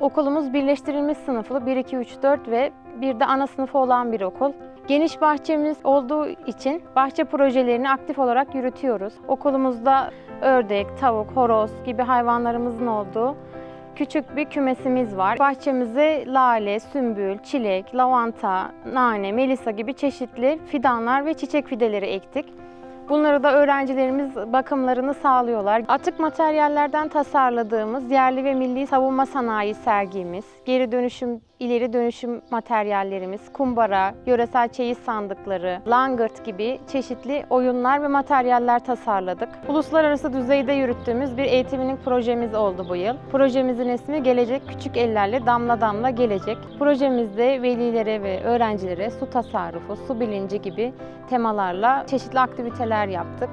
Okulumuz birleştirilmiş sınıflı 1, 2, 3, 4 ve bir de ana sınıfı olan bir okul. Geniş bahçemiz olduğu için bahçe projelerini aktif olarak yürütüyoruz. Okulumuzda ördek, tavuk, horoz gibi hayvanlarımızın olduğu küçük bir kümesimiz var. Bahçemize lale, sümbül, çilek, lavanta, nane, melisa gibi çeşitli fidanlar ve çiçek fideleri ektik. Bunları da öğrencilerimiz bakımlarını sağlıyorlar. Atık materyallerden tasarladığımız yerli ve milli savunma sanayi sergimiz, geri dönüşüm, ileri dönüşüm materyallerimiz, kumbara, yöresel çeyiz sandıkları, langırt gibi çeşitli oyunlar ve materyaller tasarladık. Uluslararası düzeyde yürüttüğümüz bir eğitimlik projemiz oldu bu yıl. Projemizin ismi Gelecek Küçük Ellerle Damla Damla Gelecek. Projemizde velilere ve öğrencilere su tasarrufu, su bilinci gibi temalarla çeşitli aktiviteler yaptık.